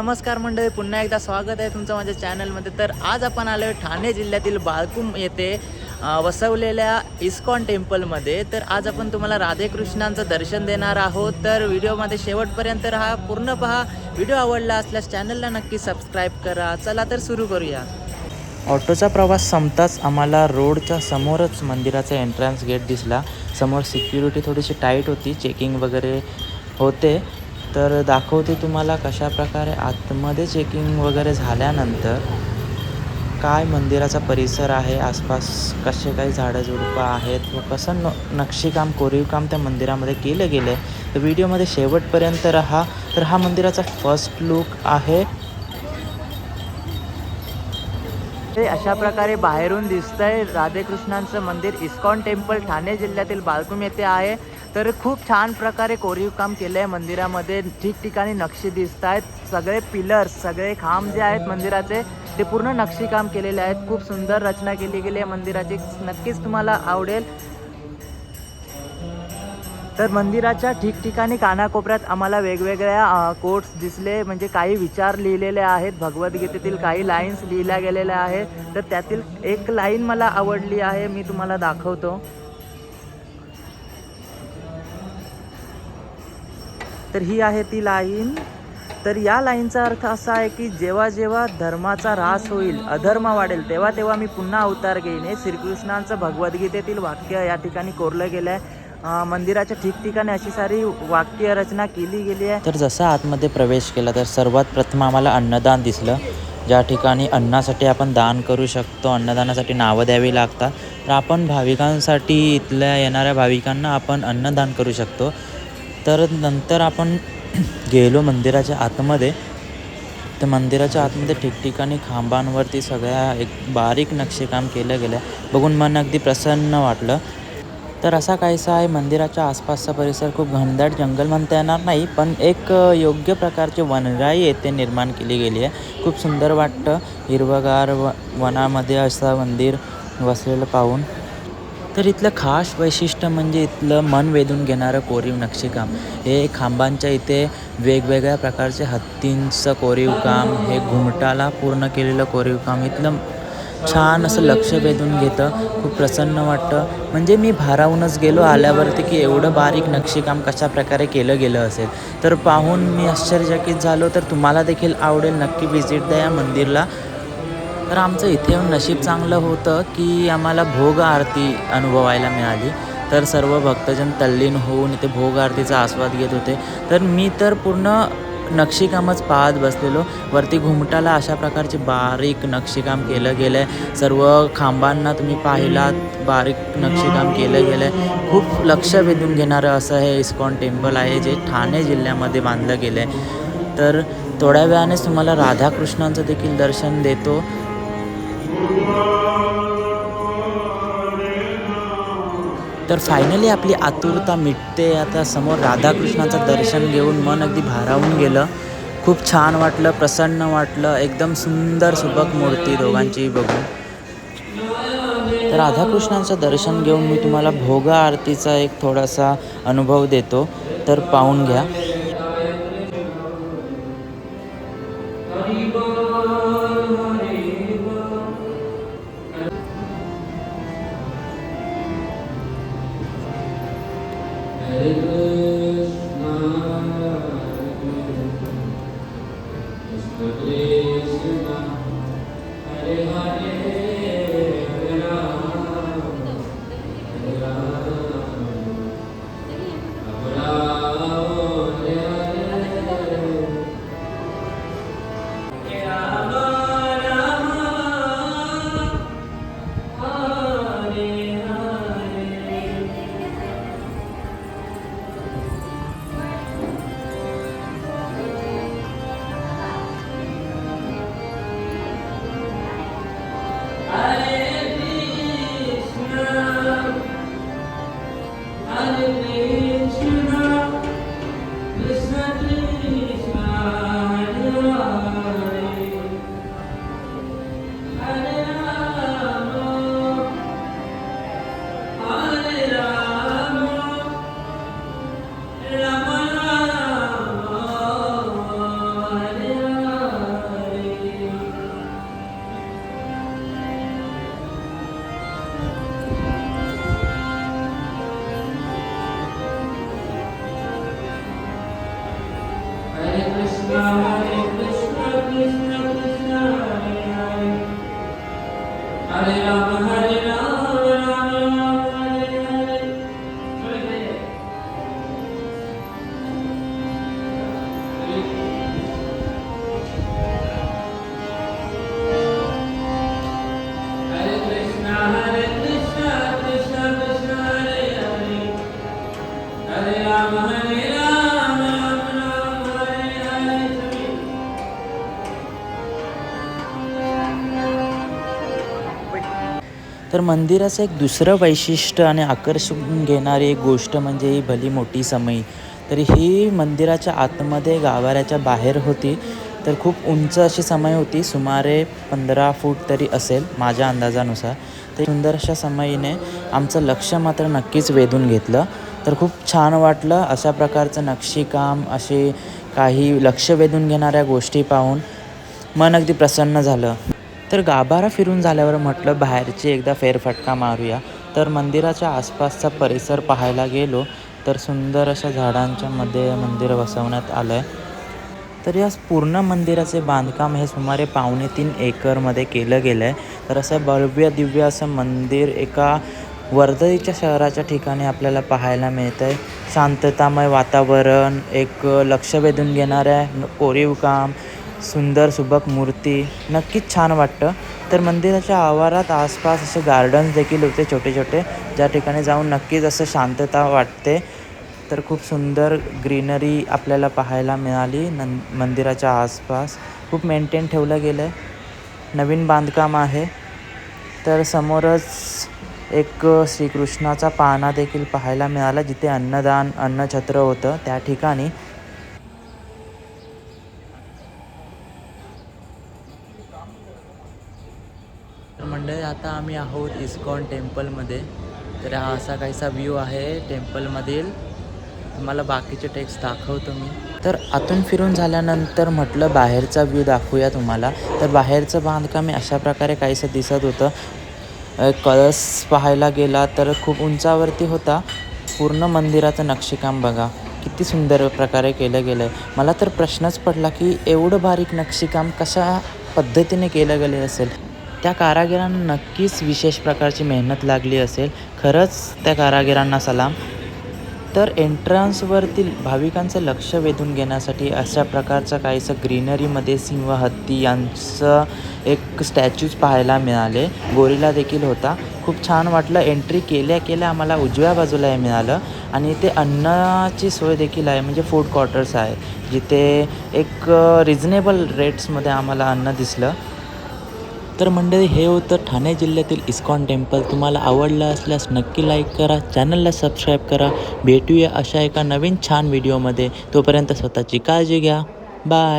नमस्कार मंडळी पुन्हा एकदा स्वागत आहे तुमचं माझ्या चॅनलमध्ये. तर आज आपण आलो आहे ठाणे जिल्ह्यातील बाळकुम येथे वसवलेल्या इस्कॉन टेम्पलमध्ये. तर आज आपण तुम्हाला राधेकृष्णांचं दर्शन देणार आहोत. तर व्हिडिओमध्ये शेवटपर्यंत राहा पूर्ण पहा. व्हिडिओ आवडला असल्यास चॅनलला नक्की सबस्क्राईब करा. चला तर सुरू करूया. ऑटोचा प्रवास संपताच आम्हाला रोडच्या समोरच मंदिराचा एंट्रन्स गेट दिसला. समोर सिक्युरिटी थोडीशी टाईट होती चेकिंग वगैरे होते. तर दाखवते तुम्हाला कशा प्रकारे आतमध्ये चेकिंग वगैरे झाल्यानंतर काय मंदिराचा परिसर आहे आसपास कसे काही झाडं झुडपं आहेत व कसं न नक्षीकाम कोरीवकाम त्या मंदिरामध्ये केलं गेलं आहे तर व्हिडिओमध्ये शेवटपर्यंत राहा. तर हा मंदिराचा फर्स्ट लुक आहे. ते अशा प्रकारे बाहेरून दिसतंय. राधेकृष्णांचं मंदिर इस्कॉन टेम्पल ठाणे जिल्ह्यातील बालकुम येथे आहे. तर खूप छान प्रकारे कोरीव काम केलं आहे मंदिरामध्ये. ठिकठिकाणी नक्षी दिसत आहेत सगळे पिलर्स सगळे खांब जे आहेत मंदिराचे ते पूर्ण नक्षीकाम केलेले आहेत. खूप सुंदर रचना केली गेली आहे मंदिराची. नक्कीच तुम्हाला आवडेल. तर मंदिराच्या ठिकठिकाणी कानाकोपऱ्यात आम्हाला वेगवेगळ्या कोट्स दिसले. म्हणजे काही विचार लिहिलेले आहेत. भगवद्गीतेतील काही लाईन्स लिहिल्या गेलेल्या आहेत. तर त्यातील एक लाईन मला आवडली आहे. मी तुम्हाला दाखवतो. तर ही आहे ती लाईन. तर या लाईनचा अर्थ असा आहे की जेव्हा जेव्हा धर्माचा ऱ्हास होईल अधर्म वाढेल तेव्हा तेव्हा मी पुन्हा अवतार घेईन. हे श्रीकृष्णांचं भगवद्गीतेतील वाक्य या ठिकाणी कोरलं गेलं आहे मंदिराच्या ठिकठिकाणी अशी सारी वाक्य रचना केली गेली आहे. तर जसं आतमध्ये प्रवेश केला तर सर्वात प्रथम आम्हाला अन्नदान दिसलं. ज्या ठिकाणी अन्नासाठी आपण दान करू शकतो अन्नदानासाठी नावं द्यावी लागतात. तर आपण भाविकांसाठी इथल्या येणाऱ्या भाविकांना आपण अन्नदान करू शकतो. तर नंतर आपण गेलो मंदिराच्या आतमध्ये. तर मंदिराच्या आतमध्ये ठिकठिकाणी खांबांवरती सगळ्या एक बारीक नक्षीकाम केलं गेलं. आहे बघून मन अगदी प्रसन्न वाटलं. तर असा काहीसा आहे मंदिराच्या आसपासचा परिसर खूप घनदाट जंगल म्हणता येणार नाही पण एक योग्य प्रकारची वनराई येथे निर्माण केली गेली आहे. खूप सुंदर वाटतं. हिरवगार व वनामध्ये असं मंदिर वसलेलं पाहून. तर इथलं खास वैशिष्ट्य म्हणजे इथलं मन वेधून घेणारं कोरीव नक्षीकाम. हे खांबांच्या इथे वेगवेगळ्या प्रकारचे हत्तींचं कोरीव काम हे घुमटाला पूर्ण केलेलं कोरीव काम इथलं छान असं लक्ष वेधून घेतं खूप प्रसन्न वाटतं. म्हणजे मी भारावूनच गेलो आल्यावरती की एवढं बारीक नक्षीकाम कशा प्रकारे केलं गेलं असेल. तर पाहून मी आश्चर्यचकित झालो तर तुम्हाला देखील आवडेल नक्की व्हिजिट द्या या मंदिरला. तर आमचं इथे नशीब चांगलं होतं की आम्हाला भोग आरती अनुभवायला मिळाली. तर सर्व भक्तजन तल्लीन होऊन इथे भोग आरतीचा आस्वाद घेत होते. तर मी तर पूर्ण नक्षीकामच पाहत बसलेलो. वरती घुमटाला अशा प्रकारचे बारीक नक्षीकाम केलं गेलं आहे सर्व खांबांना तुम्ही पाहिलात बारीक नक्षीकाम केलं गेलं आहे खूप लक्ष वेधून घेणारं असं हे इस्कॉन टेम्पल आहे जे ठाणे जिल्ह्यामध्ये बांधलं गेलं आहे तर थोड्या वेळानेच तुम्हाला राधाकृष्णांचं देखील दर्शन देतो. तर फायनली आपली आतुरता मिटते. आता समोर राधाकृष्णाचं दर्शन घेऊन मन अगदी भारावून गेलं. खूप छान वाटलं प्रसन्न वाटलं. एकदम सुंदर सुबक मूर्ती दोघांची बघून. तर राधाकृष्णांचं दर्शन घेऊन मी तुम्हाला भोग आरतीचा एक थोडासा अनुभव देतो. तर पाहून घ्या. Hare Hare. हरे राम तर मंदिराचं एक दुसरं वैशिष्ट्य आणि आकर्षून घेणारी एक गोष्ट म्हणजे ही भली मोठी समई. तर ही मंदिराच्या आतमध्ये गाभाऱ्याच्या बाहेर होती. तर खूप उंच अशी समय होती सुमारे पंधरा फूट तरी असेल माझ्या अंदाजानुसार. तर सुंदर अशा समयीने आमचं लक्ष मात्र नक्कीच वेधून घेतलं. तर खूप छान वाटलं अशा प्रकारचं नक्षीकाम असे काही लक्ष वेधून घेणाऱ्या गोष्टी पाहून मन अगदी प्रसन्न झालं. तर गाभारा फिरून झाल्यावर म्हटलं बाहेरची एकदा फेरफटका मारूया. तर मंदिराच्या आसपासचा परिसर पाहायला गेलो तर सुंदर अशा झाडांच्या मध्ये मंदिर वसवण्यात आलं आहे तर या पूर्ण मंदिराचे बांधकाम हे सुमारे पावणे तीन एकरमध्ये केलं गेलं आहे तर असं भव्य दिव्य असं मंदिर एका वर्दळीच्या शहराच्या ठिकाणी आपल्याला पाहायला मिळतं आहे शांततामय वातावरण एक लक्ष वेधून घेणाऱ्या कोरीव काम सुंदर सुबक मूर्ती. नक्कीच छान वाटतं. तर मंदिराच्या आवारात आसपास असे गार्डन्स देखील होते छोटे छोटे ज्या ठिकाणी जाऊन नक्कीच असं शांतता वाटते. तर खूप सुंदर ग्रीनरी आपल्याला पाहायला मिळाली नं मंदिराच्या आसपास. खूप मेंटेन ठेवलं गेलं आहे नवीन बांधकाम आहे. तर समोरच एक श्रीकृष्णाचा पाना देखील पाहायला मिळाला जिथे अन्नदान अन्नछत्र होतं. त्या ठिकाणी तर मंडळी आता आम्ही आहोत इस्कॉन टेम्पलमध्ये. तर हा असा काहीसा व्ह्यू आहे टेम्पलमधील. तुम्हाला बाकीचे टेक्स्ट दाखवतो मी. तर आतून फिरून झाल्यानंतर म्हटलं बाहेरचा व्ह्यू दाखवूया तुम्हाला. तर बाहेरचं बांधकाम अशा प्रकारे काहीसं दिसत होतं. कळस पाहायला गेला तर खूप उंचावरती होता. पूर्ण मंदिराचं नक्षीकाम बघा. किती सुंदर प्रकारे केलं गेलं आहे मला तर प्रश्नच पडला की एवढं बारीक नक्षीकाम कशा पद्धतीने केलं गेले असेल? त्या कारागिरांना नक्कीच विशेष प्रकारची मेहनत लागली असेल. खरंच त्या कारागिरांना सलाम. तर एंट्रन्सवरतील भाविकांचं लक्ष वेधून घेण्यासाठी अशा प्रकारचं काहीसं ग्रीनरीमध्ये सिंह हत्ती यांचं एक स्टॅच्यूज पाहायला मिळाले. गोरीला देखील होता. खूप छान वाटलं. एंट्री केल्या केल्या आम्हाला उजव्या बाजूला हे मिळालं. आणि इथे अन्नाची सोय देखील आहे. म्हणजे फूड क्वार्टर्स आहे. जिथे एक रिजनेबल रेट्समध्ये आम्हाला अन्न दिसलं. तर मंडळी हे होतं ठाणे जिल्ह्यातील इस्कॉन टेम्पल. तुम्हाला आवडलं असल्यास नक्की लाईक करा चॅनलला सबस्क्राईब करा. भेटूया अशा एका नवीन छान व्हिडिओमध्ये तोपर्यंत स्वतःची काळजी घ्या. बाय